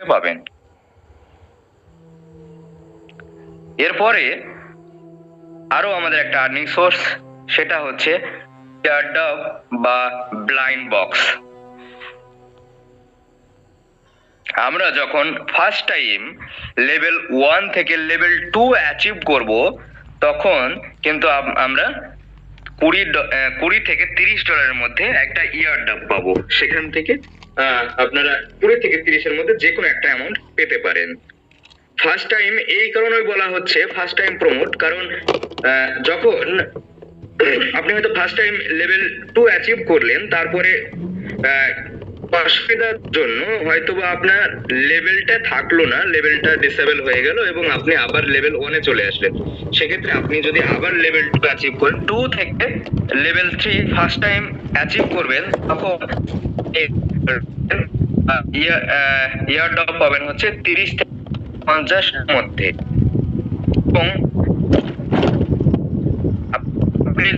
পাবেন। এরপরে আরও আমাদের একটা আর্নিং সোর্স সেটা হচ্ছে বা ব্লাইন্ড বক্স আমরা যখন ফার্স্ট টাইম লেভেল ওয়ান থেকে লেভেল টু অ্যাচিভ করব, তখন কিন্তু আমরা কুড়ি কুড়ি থেকে তিরিশ ডলারের মধ্যে একটা ইয়ার ডাব পাবো। সেখান থেকে আপনারা কুড়ি থেকে তিরিশের মধ্যে যে কোনো একটা অ্যামাউন্ট পেতে পারেন। ফার্স্ট টাইম এই কারণেই বলা হচ্ছে ফার্স্ট টাইম প্রমোট কারণ যখন আপনি হয়তো first time level two achieve করলেন, তারপরে অসুবিধার জন্য হয়তো বা আপনার লেভেলটা থাকল না লেভেলটা ডিসেবল হয়ে গেল এবং আপনি আবার লেভেল ওয়ানে চলে আসলেন। সেক্ষেত্রে আপনি যদি আবার লেভেল টু অ্যাচিভ করেন টু থেকে level three first time achieve করবেন, তখন ইয়ার ড্রপ পাবেন হচ্ছে তিরিশ থেকে পঞ্চাশ মধ্যে। এবং আপনি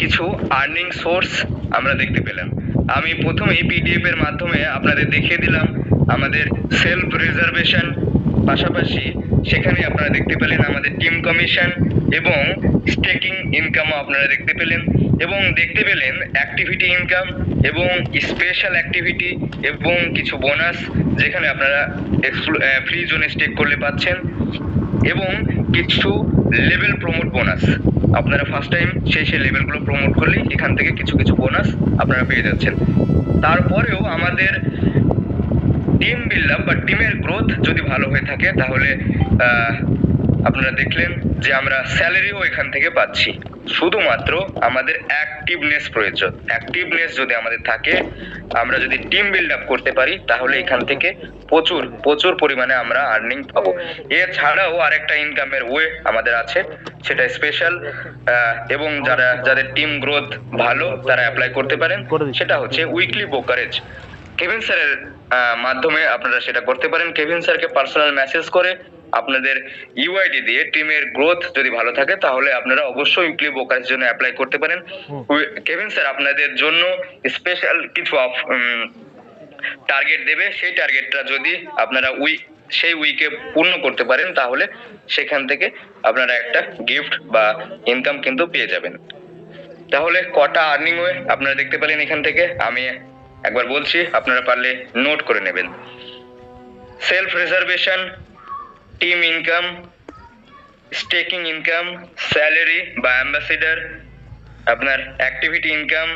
কিছু আর্নিং সোর্স আমরা দেখতে পেলাম। আমি প্রথমেই পিডিএফ এর মাধ্যমে আপনাদের দেখিয়ে দিলাম আমাদের সেলফ রিজার্ভেশন পাশাপাশি সেখানে আপনারা দেখতে পেলেন আমাদের টিম কমিশন এবং স্টেকিং ইনকামও আপনারা দেখতে পেলেন এবং দেখতে পেলেন অ্যাক্টিভিটি ইনকাম এবং স্পেশাল অ্যাক্টিভিটি এবং কিছু বোনাস যেখানে আপনারা ফ্রি জোনে স্টেক করলে পাচ্ছেন এবং কিছু লেভেল প্রমোট বোনাস আপনারা ফার্স্ট টাইম সেই সেই লেভেলগুলো প্রমোট করলেই এখান থেকে কিছু কিছু বোনাস আপনারা পেয়ে যাচ্ছেন। তারপরেও আমাদের টিম বিল্ড আপ বা টিমের গ্রোথ যদি ভালো হয়ে থাকে, তাহলে আপনারা দেখলেন যে আমরা স্যালারিও এখান থেকে পাচ্ছি। শুধুমাত্র আমাদের অ্যাক্টিভনেস প্রয়োজন। অ্যাক্টিভনেস যদি আমাদের থাকে আমরা যদি টিম বিল্ড আপ করতে পারি তাহলে এখান থেকে প্রচুর প্রচুর পরিমাণে আমরা আর্নিং পাবো। এছাড়াও আরেকটা ইনকামের ওয়ে আমাদের আছে সেটা স্পেশাল এবং যারা যাদের টিম গ্রোথ ভালো তারা অ্যাপ্লাই করতে পারেন। সেটা হচ্ছে উইকলি ব্রোকারেজ কেভিন স্যারের আহ, মাধ্যমে আপনারা সেটা করতে পারেন। কেভিন স্যারকে পার্সোনাল মেসেজ করে আপনাদের ইউআইডি দিয়ে টিমের গ্রোথ যদি ভালো থাকে তাহলে আপনারা অবশ্যই উইকলি ব্রোকারেজ জন্য অ্যাপ্লাই করতে পারেন। কেভিন স্যার আপনাদের জন্য স্পেশাল কিছু টার্গেট দেবে। সেই টার্গেটটা যদি আপনারা উই সেই উইকে পূর্ণ করতে পারেন তাহলে সেখান থেকে আপনারা একটা গিফট বা ইনকাম কিন্তু পেয়ে যাবেন। তাহলে কটা আর্নিং ওয়ে আপনারা দেখতে পেলেন এখান থেকে? আমি একবার বলছি আপনারা পারলে নোট করে নেবেন। Self reservation team income staking income salary বা অ্যাম্বাসিডার আপনার অ্যাক্টিভিটি ইনকাম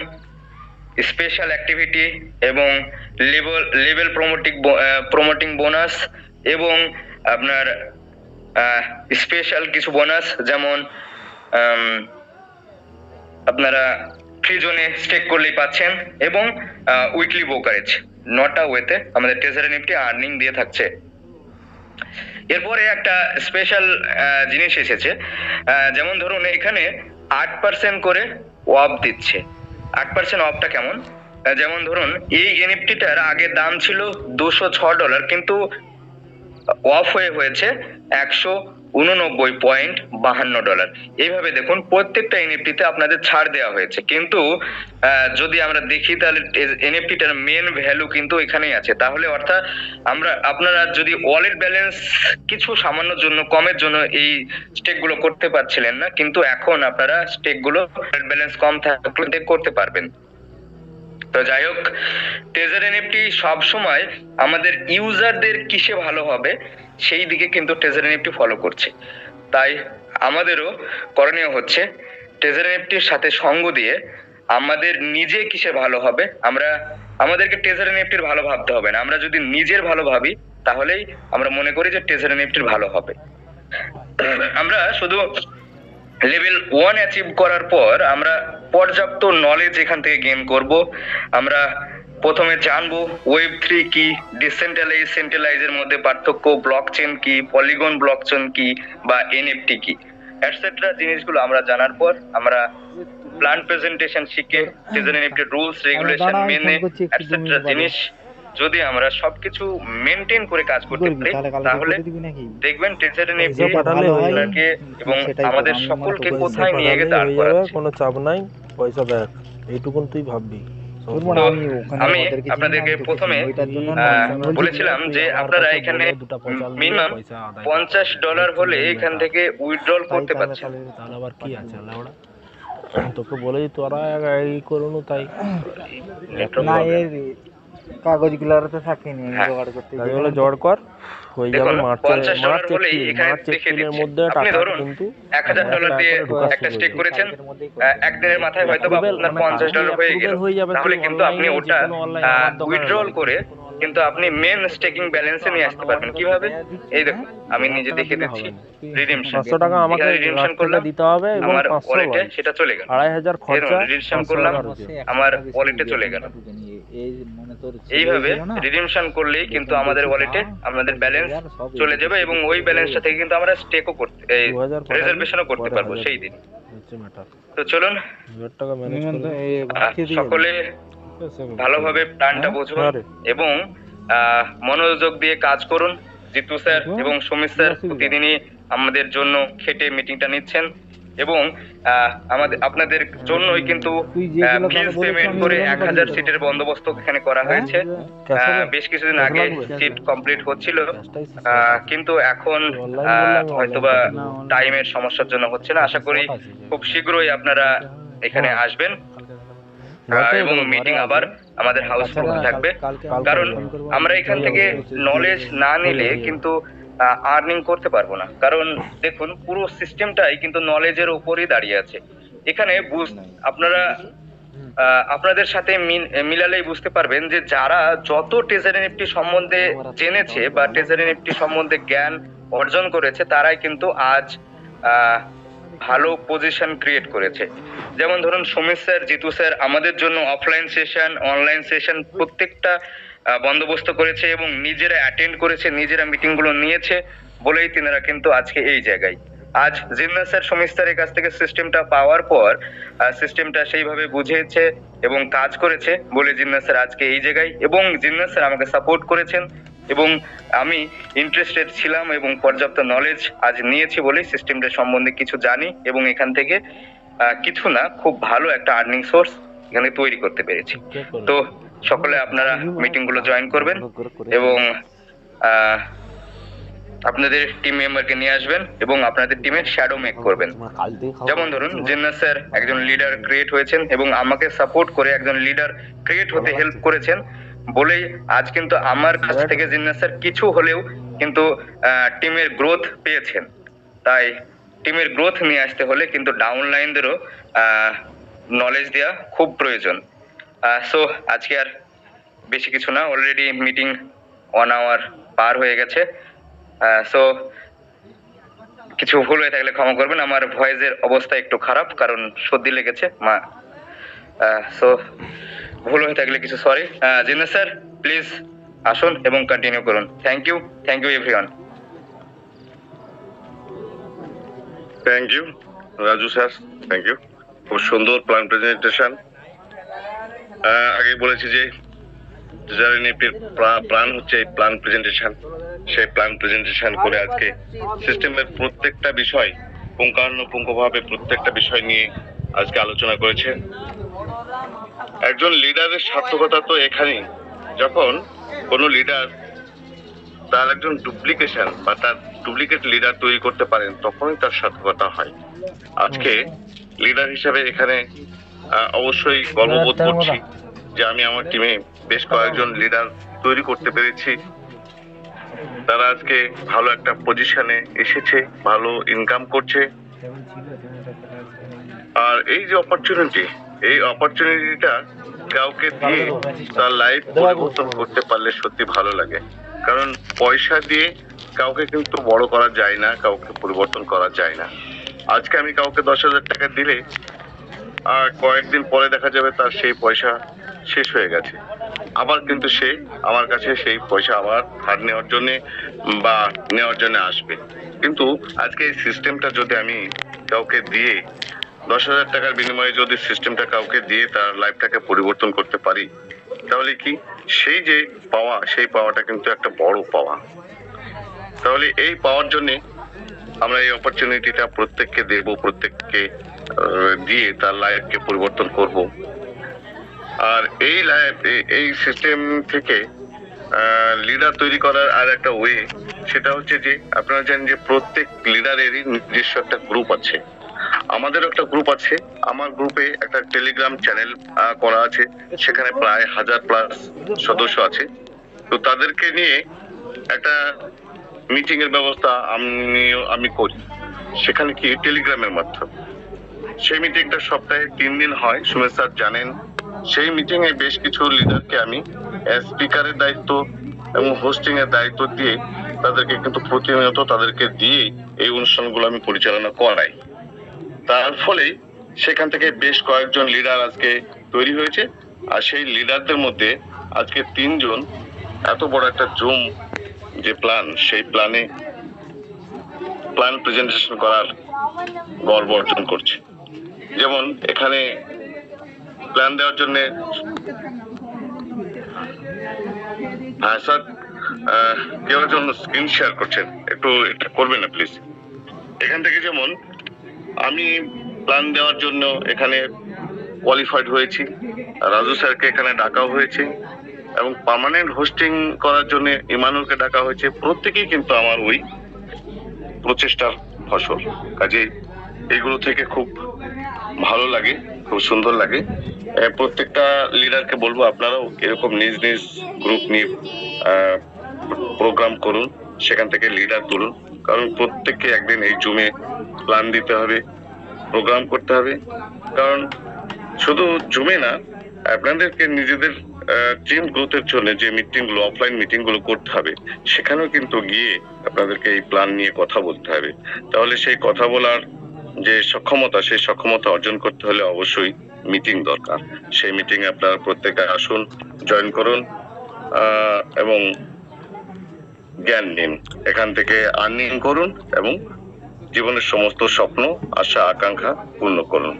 স্পেশাল অ্যাক্টিভিটি এবং level level promoting promoting bonus এবং আপনার স্পেশাল কিছু বোনাস যেমন আপনারা ফ্রি জোনে স্টেক করলেই পাচ্ছেন এবং উইকলি ব্রোকারেজ নটা ওয়েতে আমাদের ট্রেজারি নিফটি আর্নিং দিয়ে থাকছে। এরপরে একটা স্পেশাল জিনিস এসেছে। যেমন ধরুন এখানে আট পার্সেন্ট করে অফ দিচ্ছে। আট পার্সেন্ট অফটা কেমন? যেমন ধরুন এই এনএফটিটার আগে দাম ছিল দুশো ছ ডলার কিন্তু অফ হয়ে হয়েছে একশো উননব্বই পয়েন্ট বাহান্ন ডলার এইভাবে দেখুন, প্রত্যেকটা এনএফটিতে আপনাদের ছাড় দেওয়া হয়েছে। কিন্তু যদি আমরা দেখি, তাহলে এনএফটিটার মেন ভ্যালু কিন্তু এখানেই আছে। তাহলে অর্থাৎ আমরা, আপনারা যদি ওয়ালেট ব্যালেন্স কিছু সামান্য জন্য, কমের জন্য এই স্টেকগুলো করতে পারছিলেন না, কিন্তু এখন আপনারা স্টেকগুলো ওয়ালেট ব্যালেন্স কম থাকলে করতে পারবেন। তো যাই হোক ট্রেজার এনএফটি সব সময় আমাদের ইউজারদের কিসে ভালো হবে? সেই দিকে কিন্তু ট্রেজার এনএফটি ফলো করছে। তাই আমাদেরও করণীয় হচ্ছে ট্রেজার এনএফটির সাথে সঙ্গ দিয়ে আমাদের নিজে কিসে ভালো হবে, আমরা, আমাদেরকে ট্রেজার এনএফটির ভালো ভাবতে হবে না। আমরা যদি নিজের ভালো ভাবি, তাহলেই আমরা মনে করি যে ট্রেজার এনএফটির ভালো হবে। আমরা শুধু লেভেল ওয়ান অ্যাচিভ করার পর আমরা পর্যাপ্ত নলেজ এখান থেকে গেইন করব। আমরা প্রথমে জানব ওয়েব থ্রি কি ডিসেন্ট্রালাইজ সেন্ট্রালাইজের মধ্যে পার্থক্য ব্লক চেন কি পলিগন ব্লক চেন কি বা এনএফটি কি? এটসেট্রা জিনিসগুলো আমরা জানার পর আমরা প্ল্যান প্রেজেন্টেশন শিখে সিজন এনএফটি রুলস রেগুলেশন মেনে এটসেট্রা জিনিস যদি আমরা সবকিছু মেনটেন করে কাজ করতে পারি তাহলে দেখবেন পাঠালে হয়ে আপনাকে এবং আমাদের সকলকে কোথায় নিয়ে গিয়ে দাঁড় করাচ্ছে কোনো চাপ নাই পয়সা দেখ এইটুকুন তুই ভাববি। আমি আপনাদেরকে প্রথমে, বলেছিলাম যে আপনারা এখানে মিনিমাম। পঞ্চাশ ডলার হলে এখান থেকে উইথড্রল করতে পারছেন তাহলে- আবার কি আছে ওরা? তোকে বলেই তোরা এই করুন তাই। না এর তো থাকেনি হ্যাঁ। জোগাড় করতে। বলে জড় কর হয়ে যাবে মার্চ মার্চ এপ্রিল এখানে মার্চ এপ্রিলের মধ্যে টাকা কিন্তু 1000 ডলার দিয়ে একটা স্টেক করেছেন এক একদিনের মাথায় হয়তো আপনার মানে পঞ্চাশ কালকেই ডলার হয়ে গেল যাবে, তাহলে কিন্তু আপনি ওটা উইথড্রল করে কিন্তু আপনি মেন স্টেকিং ব্যালেন্সে নিয়ে আসতে পারবেন। কীভাবে? এই দেখুন আমি নিজে দেখিয়ে দিচ্ছি। রিডিমশন পাঁচশো টাকা আমাকে থেকে করলাম, দিতে হবে এবং আমার পাঁচশো ওয়ালেটে লয়। সেটা চলে গেল। আড়াই হাজার খরচা redemption করলাম, আমার wallet-এ চলে গেল। এই এইভাবে রিডিমশন করলেই কিন্তু আমাদের ওয়ালেটে আমাদের ব্যালেন্স চলে যাবে এবং ওই ব্যালেন্সটা থেকে কিন্তু আমরা স্টেকও করতে এই 2000 রিজার্ভেশনও করতে পারব সেই দিন। তো চলুন। টাকা সকলে। ভালোভাবে প্ল্যানটা হ্যাঁ? বুঝুন হ্যাঁ এবং মনোযোগ দিয়ে কাজ করুন। জিতু স্যার এবং সুমিত স্যার প্রতিদিনই আমাদের জন্য খেটে মিটিংটা নিচ্ছেন এবং আমাদের আপনাদের জন্যই কিন্তু ফিজ পেমেন্ট করে এক হাজার সিটের বন্দোবস্ত এখানে করা হয়েছে। বেশ কিছুদিন আগে সিট কমপ্লিট হচ্ছিল। কিন্তু এখন হয়তোবা টাইমের সমস্যার জন্য হচ্ছে না। আশা করি খুব শীঘ্রই আপনারা এখানে আসবেন। এবং মিটিং আবার আমাদের হাউস থাকবে। কালকে কালকে কারণ আমরা এখান থেকে নলেজ না নিলে কিন্তু আর্নিং করতে পারব না। কারণ দেখুন পুরো সিস্টেমটাই কিন্তু নলেজের উপরই দাঁড়িয়ে আছে। এখানে বুঝ- আপনারা আপনাদের সাথে মিল- মিলালেই বুঝতে পারবেন যে যারা যত ট্রেজারি নিফটি সম্বন্ধে জেনেছে বা ট্রেজারি নিফটি সম্বন্ধে জ্ঞান অর্জন করেছে তারাই কিন্তু আজ আহ, ভালো পজিশন ক্রিয়েট করেছে। যেমন ধরুন, সুমিত স্যার, জিতু স্যার আমাদের জন্য অফলাইন সেশন অনলাইন সেশন প্রত্যেকটা বন্দোবস্ত করেছে এবং নিজেরা অ্যাটেন্ড করেছে, নিজেরা মিটিংগুলো নিয়েছে বলেই তিনারা কিন্তু আজকে এই জায়গায়। আজ জিন্না স্যার, সুমিত স্যারের কাছ থেকে সিস্টেমটা পাওয়ার পর সিস্টেমটা সেইভাবে বুঝিয়েছে এবং কাজ করেছে বলে জিন্না স্যার আজকে এই জায়গায় এবং জিন্না স্যার আমাকে সাপোর্ট করেছেন। এবং আমি ইন্টারেস্টেড ছিলাম এবং পর্যাপ্ত নলেজ আজ নিয়েছি বলেই সিস্টেমটা সম্বন্ধে কিছু জানি এবং এখান থেকে কিছু না খুব ভালো একটা আর্নিং সোর্স এখানে তৈরি করতে পেরেছি। তো সকলে আপনারা মিটিংগুলো জয়েন করবেন এবং আপনাদের টিম মেম্বারকে নিয়ে আসবেন এবং আপনাদের টিমের শ্যাডো মেক করবেন। যেমন ধরুন জিন্নাস স্যার একজন লিডার ক্রিয়েট হয়েছেন এবং আমাকে সাপোর্ট করে একজন লিডার ক্রিয়েট হতে হেল্প করেছেন। বলেই আজ কিন্তু আমার কাছ থেকে জিন্নাস স্যার কিছু হলেও কিন্তু টিমের গ্রোথ পেয়েছেন। তাই টিমের গ্রোথ নিয়ে আসতে হলে কিন্তু ডাউনলাইনদেরও নলেজ দেওয়া খুব প্রয়োজন। সো আজকে আর বেশি কিছু না অলরেডি মিটিং ওয়ান আওয়ার পার হয়ে গেছে। সো কিছু ভুল হয়ে থাকলে ক্ষমা করবেন। আমার ভয়েসের অবস্থা একটু খারাপ কারণ সর্দি লেগেছে মা। সো ভুল হয়ে থাকলে কিছু সরি জিন্না স্যার প্লিজ আসুন এবং কন্টিনিউ করুন। Thank you thank you everyone thank you Raju sir thank you খুব সুন্দর প্ল্যান প্রেজেন্টেশন আগে বলেছি যে প্ল্যান হচ্ছে এই প্ল্যান প্রেজেন্টেশন সেই প্ল্যান প্রেজেন্টেশন করে আজকে সিস্টেমের প্রত্যেকটা বিষয়, পুঙ্খানুপুঙ্খভাবে প্রত্যেকটা বিষয় নিয়ে আজকে আলোচনা করেছে। একজন লিডারের সার্থকতা তো এখানেই। যখন কোনো লিডার তার একজন ডুপ্লিকেশন বা তার ডুপ্লিকেট লিডার তৈরি করতে পারেন তখনই তার সার্থকতা হয়। আজকে লিডার হিসেবে এখানে অবশ্যই গর্ববোধ করছি যে আমি আমার টিমে বেশ কয়েকজন লিডার তৈরি করতে পেরেছি। তারা আজকে ভালো একটা পজিশনে এসেছে ভালো ইনকাম করছে। আর এই যে অপরচুনিটি এই অপরচুনিটিটা কাউকে দিয়ে তার লাইফ পরিবর্তন করতে পারলে সত্যি ভালো লাগে। কারণ পয়সা দিয়ে কাউকে কিন্তু বড় করা যায় না, কাউকে পরিবর্তন করা যায় না। আজকে আমি কাউকে দশ হাজার টাকা দিলে, আর কয়েকদিন পরে দেখা যাবে তার সেই পয়সা শেষ হয়ে গেছে। আবার কিন্তু সে আমার কাছে সেই পয়সা আবার ধার নেওয়ার জন্য বা নেওয়ার জন্য আসবে। কিন্তু আজকে এই সিস্টেমটা যদি আমি কাউকে দিয়ে দশ হাজার টাকার বিনিময়ে যদি সিস্টেমটা কাউকে দিয়ে তার লাইফটাকে পরিবর্তন করতে পারি, তাহলে কি সেই যে পাওয়া, সেই পাওয়াটা কিন্তু একটা বড় পাওয়া। তাহলে এই পাওয়ার জন্যে আমরা এই অপরচুনিটিটা প্রত্যেককে দেব, প্রত্যেককে দিয়ে তার লাইফকে পরিবর্তন করব। আর এই লাইফ এই সিস্টেম থেকে লিডার তৈরি করার আর একটা ওয়ে সেটা হচ্ছে যে, আপনারা জানেন যে প্রত্যেক লিডারেরই নিজস্ব একটা গ্রুপ আছে। আমাদের একটা গ্রুপ আছে। আমার গ্রুপে একটা টেলিগ্রাম চ্যানেল করা আছে। সেখানে প্রায় হাজার প্লাস সদস্য আছে। তো তাদেরকে নিয়ে একটা মিটিং এর ব্যবস্থা আমিও, আমি করি। সেখানে কি? টেলিগ্রামের মাধ্যমে। সেই মিটিংটা সপ্তাহে তিন দিন হয়। সুমেশ স্যার জানেন। সেই মিটিং এ বেশ কিছু লিডারকে আমি স্পিকারের দায়িত্ব এবং হোস্টিং এর দায়িত্ব দিয়ে তাদেরকে কিন্তু প্রতিনিয়ত তাদেরকে দিয়ে এই অনুষ্ঠানগুলো আমি পরিচালনা করাই। তার ফলে সেখান থেকে বেশ কয়েকজন লিডার আজকে তৈরি হয়েছে। আর সেই লিডারদের মধ্যে আজকে তিনজন, এত বড় একটা জুম যে প্ল্যান সেই প্ল্যানে প্ল্যান প্রেজেন্টেশন করার গর্ব অর্জন করছে। যেমন এখানে প্ল্যান দেওয়ার জন্য হ্যাঁ স্যার কেউ একজন স্ক্রিন শেয়ার করছেন। একটু এটা করবেন না প্লিজ এখান থেকে যেমন আমি প্ল্যান দেওয়ার জন্য এখানে কোয়ালিফাইড হয়েছি। রাজু স্যারকে এখানে ডাকা হয়েছে এবং পার্মানেন্ট হোস্টিং করার জন্য ইমানুলকে ডাকা হয়েছে। প্রত্যেকেই কিন্তু আমার ওই প্রচেষ্টার ফসল। কাজে এগুলো থেকে খুব ভালো লাগে, খুব সুন্দর লাগে। প্রত্যেকটা লিডারকে বলব, আপনারাও এরকম নিজ নিজ গ্রুপ নিয়ে প্রোগ্রাম করুন, সেখান থেকে লিডার তুলুন। কারণ প্রত্যেককে একদিন এই জুমে প্ল্যান দিতে হবে, প্রোগ্রাম করতে হবে। কারণ শুধু জুমে না, আপনাদেরকে নিজেদের টিম গ্রোথের জন্য যে মিটিংগুলো অফলাইন মিটিংগুলো করতে হবে, সেখানেও কিন্তু গিয়ে আপনাদেরকে এই প্ল্যান নিয়ে কথা বলতে হবে। তাহলে সেই কথা বলার যে সক্ষমতা, সেই সক্ষমতা অর্জন করতে হলে অবশ্যই মিটিং দরকার। সেই মিটিং আপনারা প্রত্যেকে আসুন জয়েন করুন এবং জ্ঞান নিন। এখান থেকে আর্নিং করুন এবং জীবনের সমস্ত স্বপ্ন, আশা, আকাঙ্ক্ষা পূর্ণ করুন।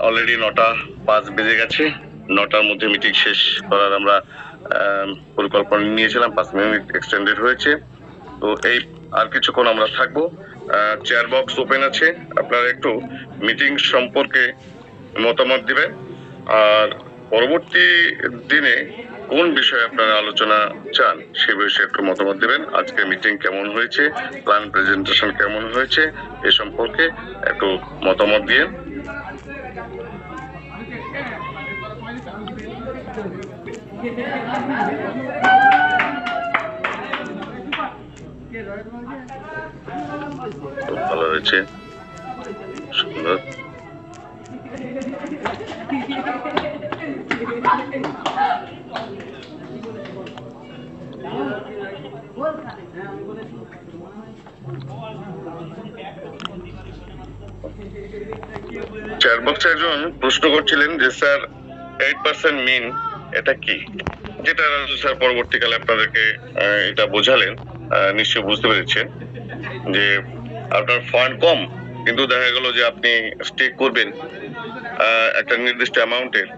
অলরেডি নটা পাঁচ বেজে গেছে। নটার মধ্যে মিটিং শেষ করার আমরা পরিকল্পনা নিয়েছিলাম। পাঁচ মিনিট এক্সটেন্ডেড হয়েছে। তো এই আর কিছুক্ষণ আমরা থাকব। চেয়ার বক্স ওপেন আছে। আপনারা একটু মিটিং সম্পর্কে মতামত দিবেন। আর পরবর্তী দিনে কোন বিষয়ে আপনারা আলোচনা চান সে বিষয়ে একটু মতামত দেবেন। আজকে মিটিং কেমন হয়েছে? প্ল্যান প্রেজেন্টেশন কেমন হয়েছে? এ সম্পর্কে একটু মতামত দিয়ে ভালো হয়েছে। সুন্দর। চেয়ারবক্সে একজন প্রশ্ন করছিলেন যে স্যার এইট পার্সেন্ট মিন এটা কি? যেটা স্যার পরবর্তীকালে আপনাদেরকে এটা বোঝালেন। আহ, নিশ্চয়ই বুঝতে পেরেছেন যে আপনার ফান্ড কম কিন্তু দেখা গেল যে আপনি স্টেক করবেন একটা নির্দিষ্ট অ্যামাউন্টের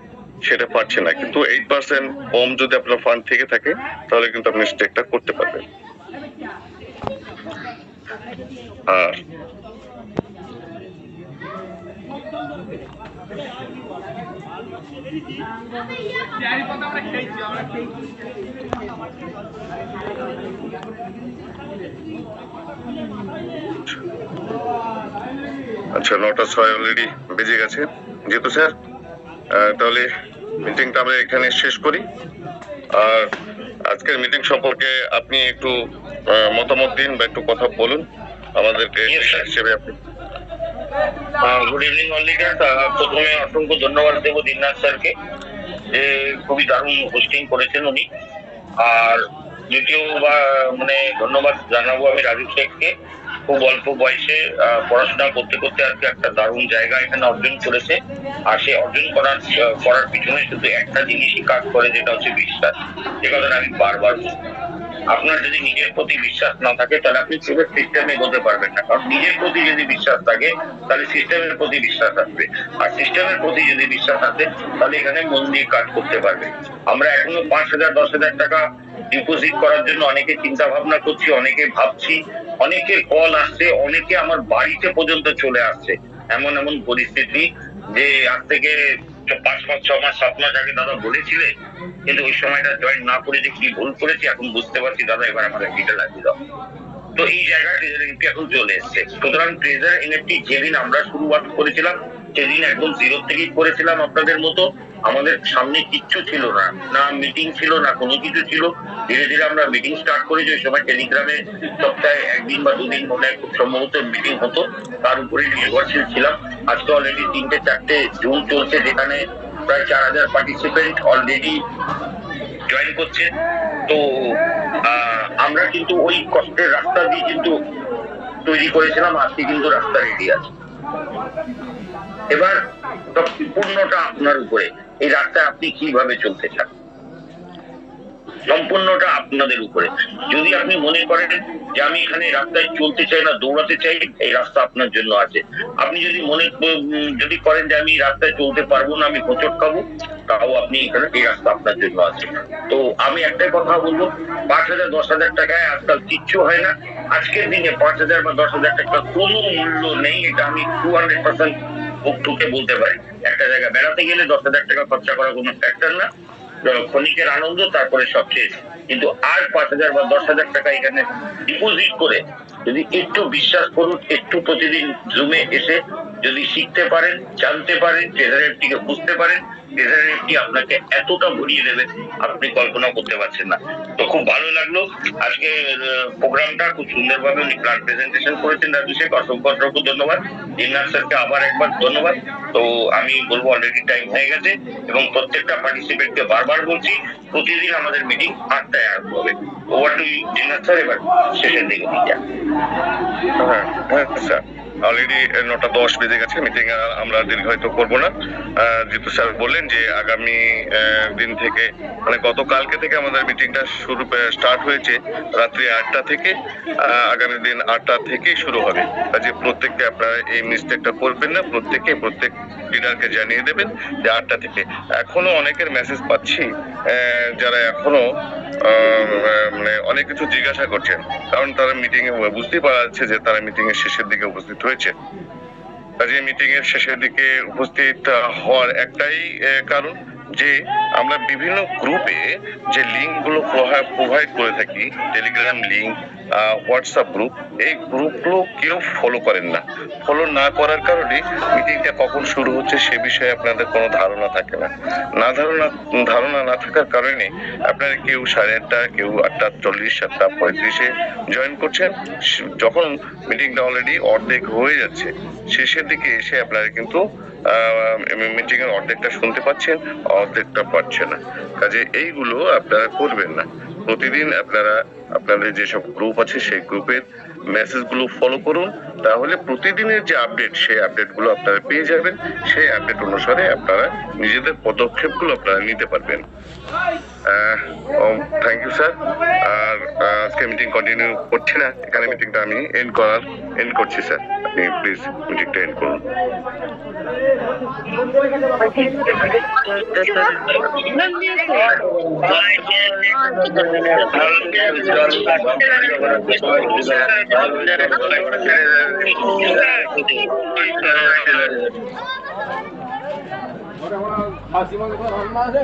সেটা পারছে না। কিন্তু এইট পার্সেন্ট কম যদি আপনার ফান্ড থেকে থাকে, তাহলে কিন্তু আপনি স্টেকটা করতে পারবেন। আর আচ্ছা নটা ছয় অলরেডি বেজে গেছে। যেহেতু স্যার তাহলে মিটিংটা আমরা এখানে শেষ করি। আর আজকের মিটিং সম্পর্কে আপনি একটু মতামত দিন বা একটু কথা বলুন। আমাদেরকে হিসেবে আপনি গুড ইভিনিং অলিকা প্রথমে অসংখ্য ধন্যবাদ দেবো দিননাথ স্যারকে যে খুবই দারুণ হোস্টিং করেছেন উনি। আর দ্বিতীয় বা মানে ধন্যবাদ জানাব আমি রাজু শেখকে। খুব অল্প বয়সে পড়াশোনা করতে করতে আর কি একটা দারুণ জায়গা এখানে অর্জন করেছে। আর সে অর্জন করার করার পিছনে শুধু একটা জিনিসই কাজ করে, যেটা হচ্ছে বিশ্বাস। যে কথাটা আমি বারবার। আপনার যদি নিজের প্রতি বিশ্বাস না থাকে, তাহলে আপনি পুরো সিস্টেমে এগোতে পারবেন না। কারণ নিজের প্রতি যদি বিশ্বাস থাকে, তাহলে সিস্টেমের প্রতি বিশ্বাস আসবে। আর সিস্টেমের প্রতি যদি বিশ্বাস আসে, তাহলে এখানে মন দিয়ে কাজ করতে পারবে। আমরা এখনও পাঁচ হাজার, দশ হাজার টাকা ডিপোজিট করার জন্য অনেকে চিন্তা ভাবনা করছি, অনেকে ভাবছি অনেকের কল আসছে, অনেকে আমার বাড়িতে পর্যন্ত চলে আসছে। এমন এমন পরিস্থিতি যে আজ থেকে পাঁচ মাস, ছ মাস, সাত মাস আগে দাদা বলেছিলে, কিন্তু ওই সময়টা জয়েন না করে যে কি ভুল করেছি, এখন বুঝতে পারছি, দাদা এবার আমাদের ডিটেল লাগিয়ে দাও। তো এই জায়গায় ট্রেজার এনএফটি এখন চলে এসছে। সুতরাং ট্রেজার এনএফটি যেদিন আমরা শুরুয়াত করেছিলাম, সেদিন একদম জিরো থেকেই করেছিলাম আপনাদের মতো। আমাদের সামনে কিচ্ছু ছিল না। না মিটিং ছিল, না কোনো কিছু ছিল। ধীরে ধীরে আমরা মিটিং স্টার্ট করেছি। ওই সময় টেলিগ্রামে সপ্তাহে একদিন বা দুদিন মনে হয় খুব সম্ভবত মিটিং হতো। তার উপরে নির্ভরশীল ছিলাম। আজকে অলরেডি তিনটে, চারটে জুন চলছে যেখানে প্রায় চার হাজার পার্টিসিপেন্ট অলরেডি জয়েন করছে। তো আমরা কিন্তু ওই কষ্টের রাস্তা দিয়ে কিন্তু তৈরি করেছিলাম, আজকে কিন্তু রাস্তা রেডি আছে। এবার সম্পূর্ণটা আপনার উপরে, এই রাস্তায় আপনি কীভাবে চলতে চান? সম্পূর্ণটা আপনাদের উপরে। যদি আপনি মনে করেন যে আমি এখানে রাস্তায় চলতে চাই না, দৌড়াতে চাই, এই রাস্তা আপনার জন্য আছে। আপনি যদি মনে যদি করেন যে আমি রাস্তায় চলতে পারব না, আমি হোঁচট খাব, তাও আপনি এখানে, এই রাস্তা আপনার জন্য আছে। তো আমি একটাই কথা বলব, পাঁচ হাজার, দশ হাজার টাকায় আজকাল কিচ্ছু হয় না। আজকের দিনে পাঁচ হাজার বা দশ হাজার টাকা কোনো মূল্য নেই, এটা আমি টু হান্ড্রেড পার্সেন্ট বলতে পারি। একটা জায়গায় বেড়াতে গেলে দশ হাজার টাকা খরচা করা কোনো ফ্যাক্টর না। ক্ষণিকের আনন্দ, তারপরে সব শেষ। কিন্তু আর পাঁচ হাজার বা দশ হাজার টাকা এখানে ডিপোজিট করে যদি একটু বিশ্বাস করুন, একটু প্রতিদিন জুমে এসে যদি শিখতে পারেন, জানতে পারেন ট্রেজারেরটিকে বুঝতে পারেন ট্রেজারেরটি আপনাকে এতটা ভরিয়ে দেবে, আপনি কল্পনা করতে পারছেন না। তো খুব ভালো লাগল। আজকে প্রোগ্রামটা খুব সুন্দরভাবে উনি প্ল্যান প্রেজেন্টেশন করেছেন, রাজু শেখ। অসংখ্য অসংখ্য ধন্যবাদ। জিন্নার স্যারকে আবার একবার ধন্যবাদ। তো আমি বলব অলরেডি টাইম হয়ে গেছে এবং প্রত্যেকটা পার্টিসিপেন্টকে বারবার বলছি, প্রতিদিন আমাদের মিটিং আটটায় আরম্ভ হবে। ওভার টু জিন্নার স্যার, এবার শেষের দিকে হ্যাঁ হ্যাঁ স্যার। অলরেডি নটা দশ বেজে গেছে মিটিং আমরা দীর্ঘায়িত করব না। জিতু স্যার বললেন যে আগামী দিন থেকে মানে গতকালকে থেকে আমাদের মিটিংটা শুরু স্টার্ট হয়েছে রাত্রি আটটা থেকে আগামী দিন আটটা থেকেই শুরু হবে। যে প্রত্যেককে আপনারা এই মিস্টেকটা করবেন না প্রত্যেকে প্রত্যেক লিডারকে জানিয়ে দেবেন যে আটটা থেকে। এখনও অনেকের মেসেজ পাচ্ছি যারা এখনও মানে অনেক কিছু জিজ্ঞাসা করছেন, কারণ তারা মিটিং এ বুঝতেই পারা যাচ্ছে যে তারা মিটিং এর শেষের দিকে উপস্থিত হয়েছে। কাজে মিটিং এর শেষের দিকে উপস্থিত হওয়ার একটাই কারণ যে আমরা বিভিন্ন গ্রুপে যে লিঙ্কগুলো প্রোভাইড করে থাকি টেলিগ্রাম লিঙ্ক হোয়াটসঅ্যাপ গ্রুপ এই গ্রুপগুলো কেউ ফলো করেন না। ফলো না করার কারণে মিটিংটা কখন শুরু হচ্ছে সে বিষয়ে আপনাদের কোনো ধারণা থাকে না। না ধারণা ধারণা না থাকার কারণে আপনারা কেউ সাড়ে আটটা, কেউ আটটা চল্লিশ সাতটা পঁয়ত্রিশে জয়েন করছেন। যখন মিটিংটা অলরেডি অর্ধেক হয়ে যাচ্ছে, শেষের দিকে এসে আপনারা কিন্তু মিটিং এর অর্ধেকটা শুনতে পাচ্ছেন, অর্ধেকটা পাচ্ছেন না। কাজে এইগুলো আপনারা করবেন না। প্রতিদিন আপনারা, আপনাদের যেসব গ্রুপ আছে, সেই গ্রুপের মেসেজগুলো ফলো করুন। তাহলে প্রতিদিনের যে আপডেট সেই আপডেটগুলো আপনারা পেয়ে যাবেন। সেই আপডেট অনুসারে আপনারা নিজেদের পদক্ষেপগুলো আপনারা নিতে পারবেন। থ্যাংক ইউ স্যার আর আজকে মিটিং কন্টিনিউ করছি না। এখানে মিটিংটা আমি এন্ড করার এন্ড করছি স্যার আপনি প্লিজ মিটিংটা এন্ড করুন খাসি মাংস রান্না আছে